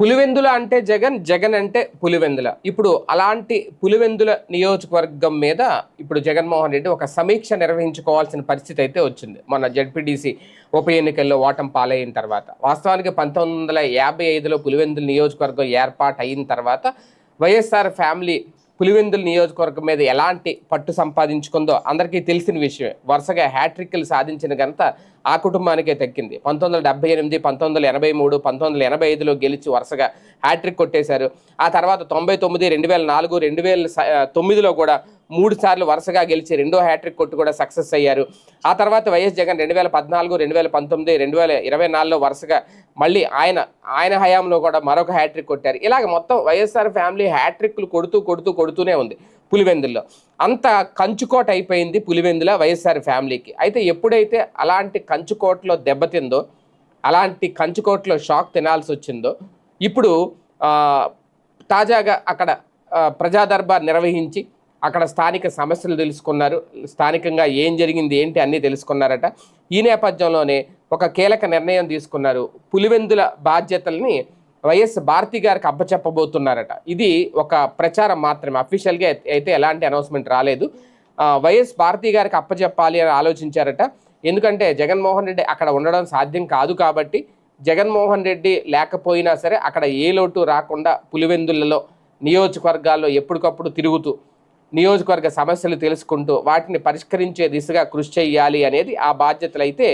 పులివెందుల అంటే జగన్ జగన్ అంటే పులివెందుల. ఇప్పుడు అలాంటి పులివెందుల నియోజకవర్గం మీద ఇప్పుడు జగన్మోహన్ రెడ్డి ఒక సమీక్ష నిర్వహించుకోవాల్సిన పరిస్థితి అయితే వచ్చింది. మన జడ్పీటీసీ ఉప ఎన్నికల్లో ఓటం పాలైన తర్వాత వాస్తవానికి పంతొమ్మిది వందల యాభై ఐదులో పులివెందుల నియోజకవర్గం ఏర్పాటు అయిన తర్వాత వైఎస్ఆర్ ఫ్యామిలీ పులివెందుల నియోజకవర్గం మీద ఎలాంటి పట్టు సంపాదించుకుందో అందరికీ తెలిసిన విషయమే. వరుసగా హ్యాట్రిక్లు సాధించిన ఘనత ఆ కుటుంబానికే తక్కింది పంతొమ్మిది వందల డెబ్బై ఎనిమిది పంతొమ్మిది వందల ఎనభై మూడు పంతొమ్మిది వందల ఎనభై ఐదులో గెలిచి వరుసగా హ్యాట్రిక్ కొట్టేశారు. ఆ తర్వాత తొంభై తొమ్మిది రెండు వేల నాలుగు రెండు వేల స- తొమ్మిదిలో కూడా మూడు సార్లు వరుసగా గెలిచి రెండో హ్యాట్రిక్ కొట్టు కూడా సక్సెస్ అయ్యారు. ఆ తర్వాత వైఎస్ జగన్ రెండు వేల పద్నాలుగు రెండు వేల పంతొమ్మిది రెండు వేల ఇరవై నాలుగులో వరుసగా మళ్ళీ ఆయన ఆయన హయాంలో కూడా మరొక హ్యాట్రిక్ కొట్టారు. ఇలాగ మొత్తం వైఎస్ఆర్ ఫ్యామిలీ హ్యాట్రిక్లు కొడుతూ కొడుతూ కొడుతూనే ఉంది పులివెందుల్లో. అంత కంచుకోట అయిపోయింది పులివెందుల వైఎస్ఆర్ ఫ్యామిలీకి. అయితే ఎప్పుడైతే అలాంటి కంచుకోటలో దెబ్బతిందో అలాంటి కంచుకోటలో షాక్ తినాల్సి వచ్చిందో ఇప్పుడు తాజాగా అక్కడ ప్రజాదర్బార్ ప్రజా దర్బార్ నిర్వహించి అక్కడ స్థానిక సమస్యలు తెలుసుకున్నారు. స్థానికంగా ఏం జరిగింది ఏంటి అన్నీ తెలుసుకున్నారట. ఈ నేపథ్యంలోనే ఒక కీలక నిర్ణయం తీసుకున్నారు. పులివెందుల బాధ్యతల్ని వైఎస్ భారతి గారికి అప్పచెప్పబోతున్నారట. ఇది ఒక ప్రచారం మాత్రమే. అఫీషియల్గా అయితే ఎలాంటి అనౌన్స్మెంట్ రాలేదు. వైఎస్ భారతి గారికి అప్పచెప్పాలి అని ఆలోచించారట. ఎందుకంటే జగన్మోహన్ రెడ్డి అక్కడ ఉండడం సాధ్యం కాదు కాబట్టి జగన్మోహన్ రెడ్డి లేకపోయినా సరే అక్కడ ఏ లోటు రాకుండా పులివెందులలో నియోజకవర్గాల్లో ఎప్పటికప్పుడు తిరుగుతూ నియోజకవర్గ సమస్యలు తెలుసుకుంటూ వాటిని పరిష్కరించే దిశగా కృషి చేయాలి అనేది ఆ బాధ్యతలు అయితే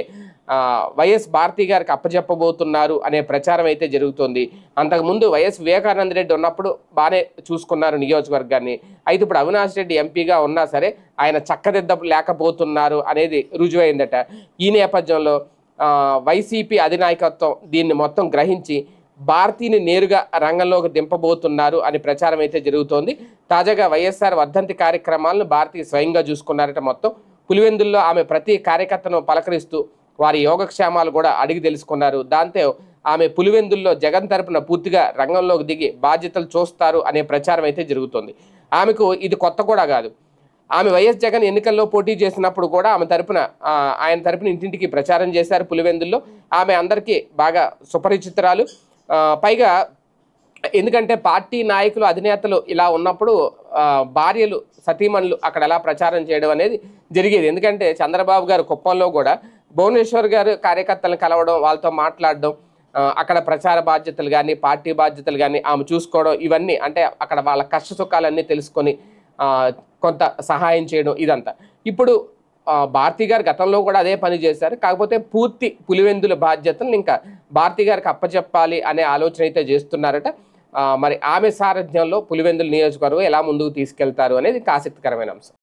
వైఎస్ భారతి గారికి అప్పచెప్పబోతున్నారు అనే ప్రచారం అయితే జరుగుతుంది. అంతకుముందు వైఎస్ వివేకానంద రెడ్డి ఉన్నప్పుడు బాగానే చూసుకున్నారు నియోజకవర్గాన్ని. అయితే ఇప్పుడు అవినాష్ రెడ్డి ఎంపీగా ఉన్నా సరే ఆయన చక్కదిద్ద లేకపోతున్నారు అనేది రుజువైందట. ఈ నేపథ్యంలో వైసీపీ అధినాయకత్వం దీన్ని మొత్తం గ్రహించి భారతీని నేరుగా రంగంలోకి దింపబోతున్నారు అని ప్రచారం అయితే జరుగుతోంది. తాజాగా వైఎస్ఆర్ వర్ధంతి కార్యక్రమాలను భారతీ స్వయంగా చూసుకున్నారట మొత్తం. పులివెందుల్లో ఆమె ప్రతి కార్యకర్తను పలకరిస్తూ వారి యోగక్షేమాలు కూడా అడిగి తెలుసుకున్నారు. దాంతో ఆమె పులివెందుల్లో జగన్ తరపున పూర్తిగా రంగంలోకి దిగి బాధ్యతలు చూస్తారు అనే ప్రచారం అయితే జరుగుతోంది. ఆమెకు ఇది కొత్త కూడా కాదు. ఆమె వైఎస్ జగన్ ఎన్నికల్లో పోటీ చేసినప్పుడు కూడా ఆమె తరపున ఆయన తరపున ఇంటింటికి ప్రచారం చేశారు పులివెందుల్లో. ఆమె అందరికీ బాగా సుపరిచితురాలు. పైగా ఎందుకంటే పార్టీ నాయకులు అధినేతలు ఇలా ఉన్నప్పుడు భార్యలు సతీమణులు అక్కడ ఎలా ప్రచారం చేయడం అనేది జరిగేది. ఎందుకంటే చంద్రబాబు గారు కుప్పంలో కూడా భువనేశ్వర్ గారు కార్యకర్తలను కలవడం వాళ్ళతో మాట్లాడడం అక్కడ ప్రచార బాధ్యతలు కానీ పార్టీ బాధ్యతలు కానీ ఆమె చూసుకోవడం ఇవన్నీ అంటే అక్కడ వాళ్ళ కష్ట సుఖాలన్నీ తెలుసుకొని కొంత సహాయం చేయడం ఇదంతా. ఇప్పుడు భారతి గారు గతంలో కూడా అదే పని చేశారు. కాకపోతే పూర్తి పులివెందుల బాధ్యతలు ఇంకా భారతి గారికి అప్పచెప్పాలి అనే ఆలోచన అయితే చేస్తున్నారట. మరి ఆమె సారథ్యంలో పులివెందుల నియోజకవర్గం ఎలా ముందుకు తీసుకెళ్తారు అనేది ఆసక్తికరమైన అంశం.